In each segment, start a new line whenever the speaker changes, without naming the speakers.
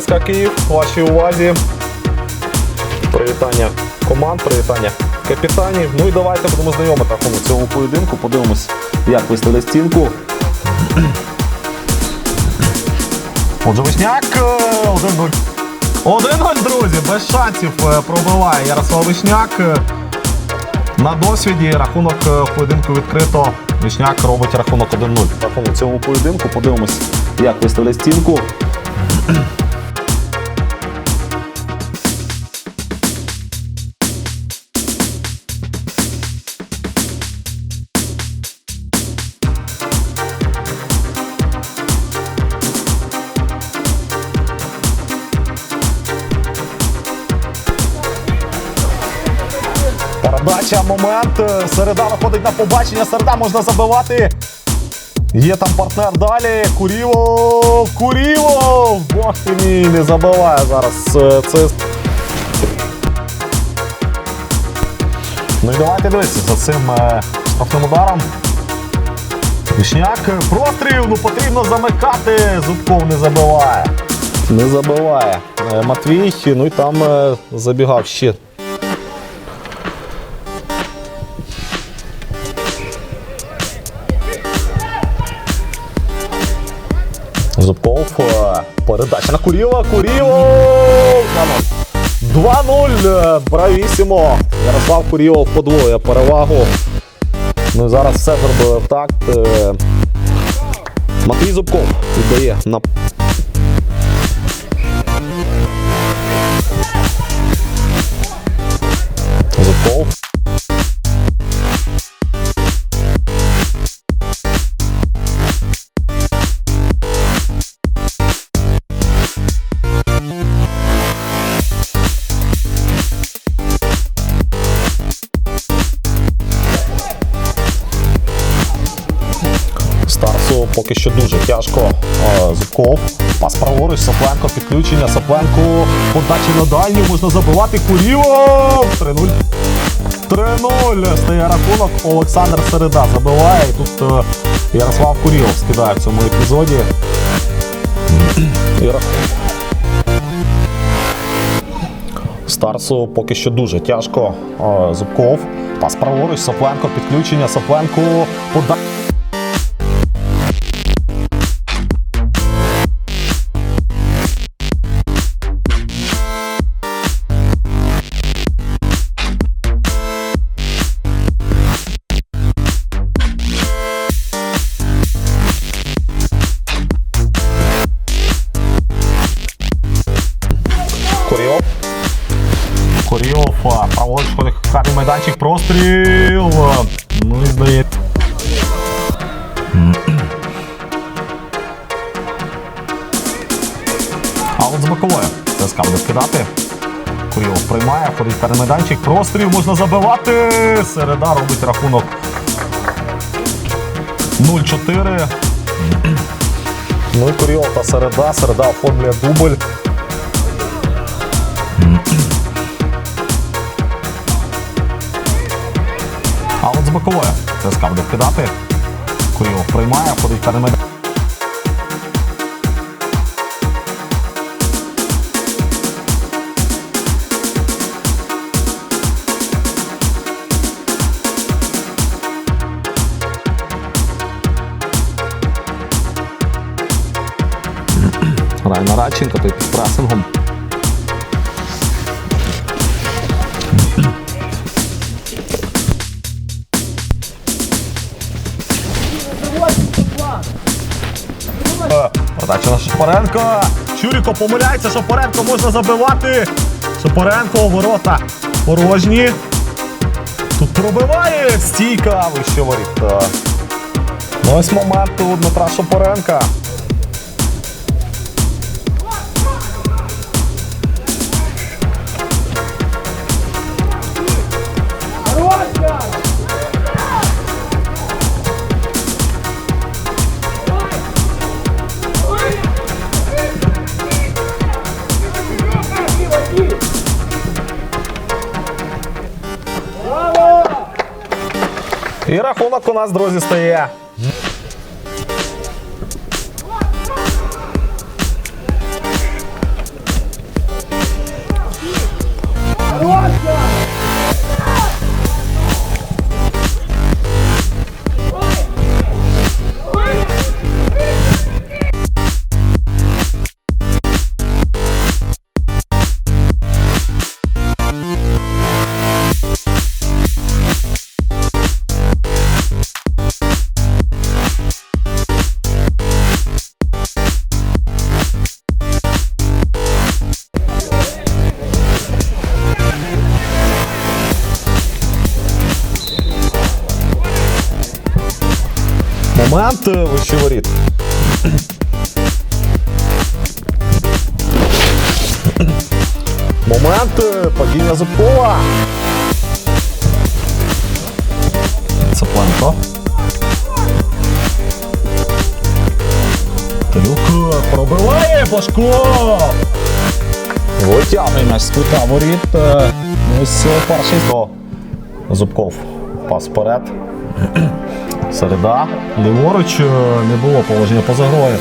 ЦСКА Київ. Вашій увазі. Привітання команд, привітання капітанів. Ну і давайте будемо знайомити рахунок цього поєдинку. Подивимось, як виставили стінку. Отже, Вишняк е, 1-0. 1-0, друзі, без шансів е, пробиває Ярослав Вишняк. Е, На досвіді рахунок е, поєдинку відкрито. Вишняк робить рахунок 1-0. Рахунок цього поєдинку. Подивимось, як виставили стінку. Момент. Середа виходить на побачення. Середа можна забивати. Є там партнер далі. Курілов. Курілов! Бог ти мій, не забиває зараз. Це. Ну і давайте дивитися за цим е, штрафним ударом. Вишняк, е, простріл, ну потрібно замикати. Зубков не забиває. Не забиває. Е, Матвій, ну і там е, забігав ще Зубков. е, Передача на Куріла. Куріло! 2-0. е, Бравісімо. Ярослав Курілов подвоє перевагу. Ну і зараз все зробили в такт. е. Матвій Зубков віддає на Сопленко, підключення. Сопленко. Подача на дальню, можна забивати. Курілов! 3-0. 3-0. Стає рахунок. Олександр Середа забиває. І тут е, Ярослав Курілов скидає в цьому епізоді. Старсу поки що дуже тяжко. Е, Зубков. Пас праворуч, Сопленко, підключення. Сопленко. Подача. Майданчик. А, Ну і здається. А от з бокової. ЦСКА буде скидати. Куріов приймає, ходить карний майданчик, простріл можна забивати. Середа робить рахунок 0-4. Ну і Куріов та середа. Середа оформлює дубль. З бокової ЦСКА буде вкидати. Курілов приймає, ходить карний майданчик. Грає на Радченко, той під пресингом. Шапоренко. Чуріко помиляється, Шапоренко можна забивати. Шапоренко ворота порожні. Тут пробиває стійка, вище воріт. Ось момент у Дмитра Шапоренка. І рахунок у нас, друзі, стає. Момент е, вище воріт. Момент е, падіння Зубкова. Цапленко. Тарілка пробиває Башко. Витягує м'яч з кута воріт. Е, Ось е, перший то Зубков. Пас вперед. Середа. Ліворуч е, не було положення поза грою.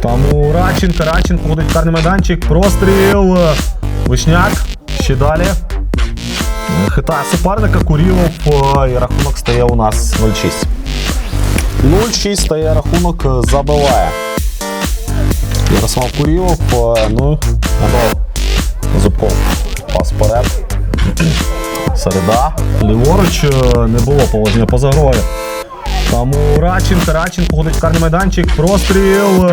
Там у Радченка, Радченко ходить карний майданчик, простріл. Вишняк. Ще далі. Хитає суперника, Курілов е, і рахунок стає у нас 0-6. 0-6 стає рахунок, е, забиває. Ярослав Курілов, ну, або Зубков. Пас вперед. Середа. Ліворуч не було положення поза грою. Там у Радченка, Радченко ходить в карний майданчик, простріл.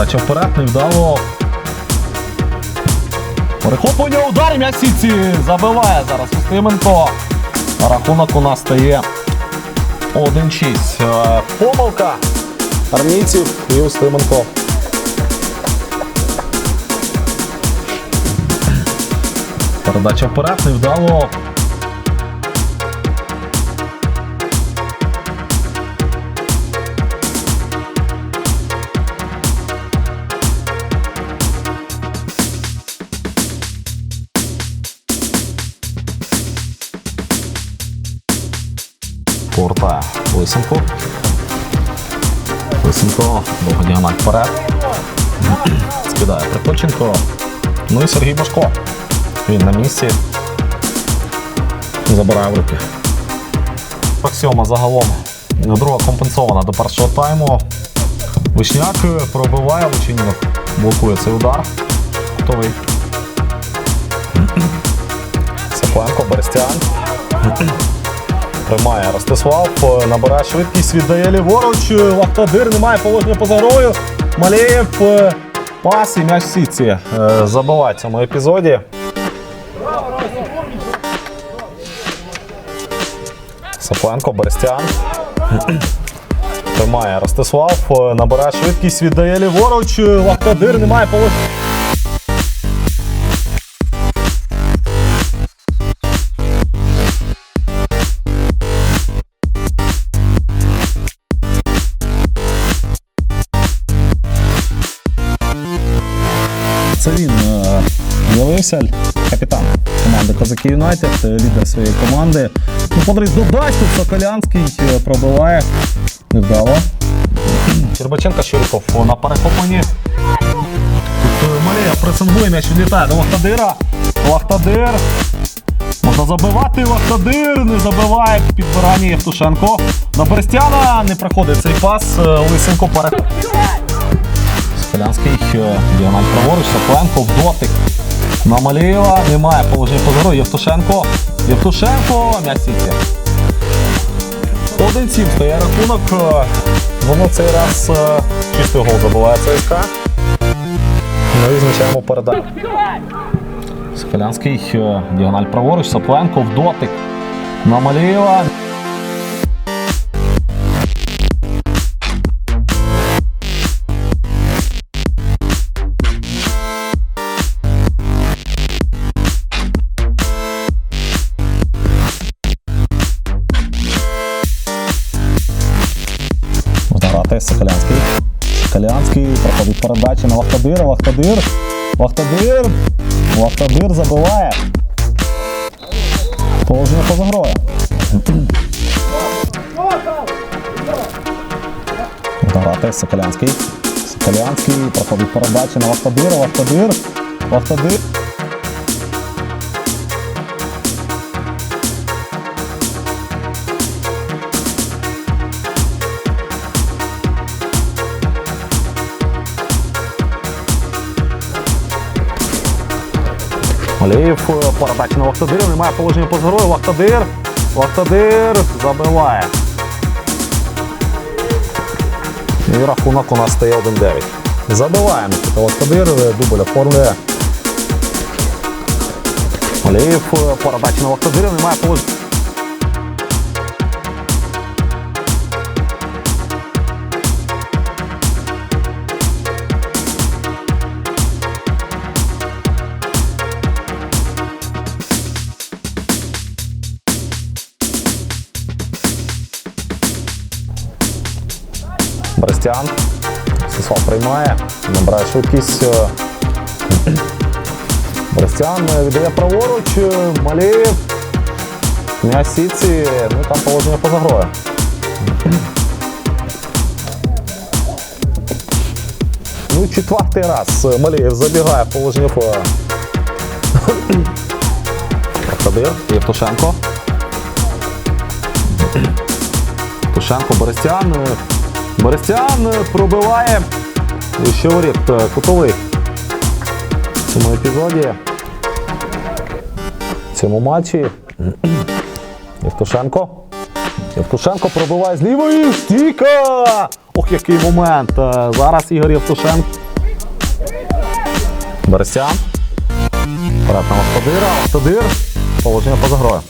Передача вперед, невдало. Перехоплення удар м'яч сітці забиває зараз Устименко. Рахунок у нас стає 1-6. Е, Помилка армійців і Устименко. Передача вперед, невдало. Вперед. Скидає Прикольченко. Ну і Сергій Башко. Він на місці. Забирає в руки. 47 загалом. Друга компенсована до першого тайму. Вишняк пробиває Лучинінок. Блокує цей удар. Готовий. Сапленко, Берестян. Приймає Ростислав, набирає швидкість, віддає ліворуч. Лахтадир немає положення поза грою. Малеєв е, пас і м'яч в сітці. Е, Забиває в цьому епізоді. Сапленко, Берестян. Тримає Ростислав, е, набирає швидкість, віддає ліворуч. Лахтадир немає положення. Е, з'явився, капітан команди Козаки Юнайтед, е, лідер своєї команди. Ну, Подрись додасть, Соколянський е, пробиває. Невдало. Щербаченко Щуриков на перехопленні. Тут Малея пресингує, м'яч відлітає до Вахтадира. Вахтадир. Можна забивати Вахтадир, не забиває підбирання Євтушенко. На Берестяна не проходить цей пас. Лисенко переходить. Скалянський е, діагональ праворуч, Соколенко в дотик. На Малієва немає положення позору. Євтушенко. Євтушенко, м'яч сіті. 1-7 стає рахунок. Е, Воно цей раз е, чистий гол забиває ЦСКА. Ну і визначаємо передачу. Соколянський е, діагональ праворуч, Сапленко в дотик. На передача на Вахтадира. Вахтадир. Вахтадир. Вахтадир забиває. Положення поза грою. Грати Соколянський. Соколянський проходить передача на Вахтадира. Вахтадир. Вахтадир. Малієв е, передача на Вахтадир. Немає положення по згорою. Вахтадир. Вахтадир забиває. І рахунок у нас стає 1-9. Забиваємо. Вахтадир. е, Дубль оформлює. Малієв е, передача на Вахтадир. Немає положення. Брестян. Сосвал приймає, набирає швидкість. Брестян е, віддає праворуч, Малієв. М'яч сітці, ну там положення поза грою. Ну, четвертий раз Малієв забігає положення по. Кадир, Євтушенко. Тушенко Борисян. Борисян пробиває. Вище воріт е, кутовий. В цьому епізоді. В цьому матчі. Євтушенко. Євтушенко пробиває з лівої. Стійка! Ох, який момент. Е, Зараз Ігор Євтушенко. Борисян. Вперед на Остадира. Остадир. Положення поза грою.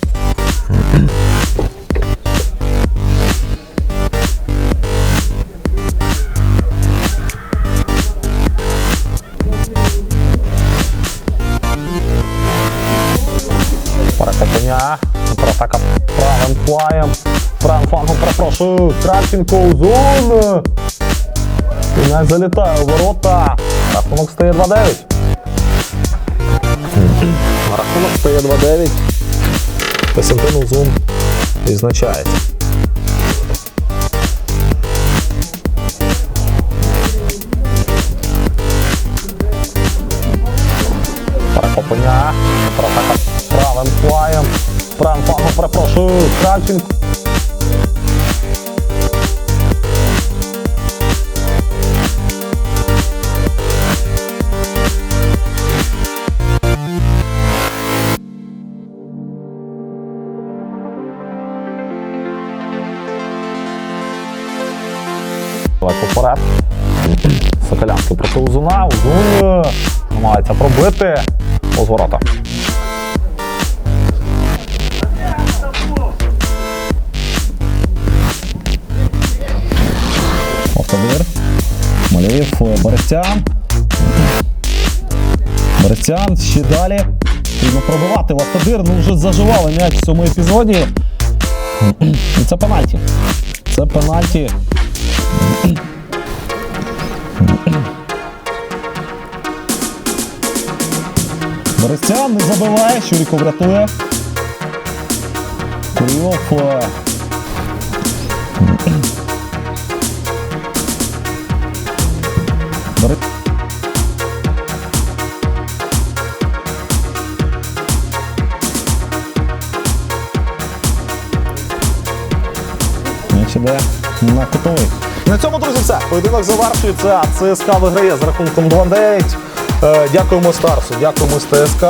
Контратака правим флаєм. Правим флангом перепрошую. Кравченко у зону. І м'яч залітає у ворота. Рахунок стає 2-9. Рахунок стає 2-9. Костянтин Узун відзначається. Перехоплення. Контратака правим флаєм. Кравченко. Поперед. Соколянський проти Узуна. Узун намагається пробити. Повз Малієв, е, Борисян. Борисян ще далі. Потрібно пробивати. Вахтадир, ну вже заживали м'яч в цьому епізоді. І це пенальті. Це пенальті. Борисян не забиває, Щуріков рятує. Курйов. Іде на кутовий. На цьому, друзі, все. Поєдинок завершується. ЦСКА виграє з рахунком 2-9. Е, Дякуємо Старсу, дякуємо з ТСК.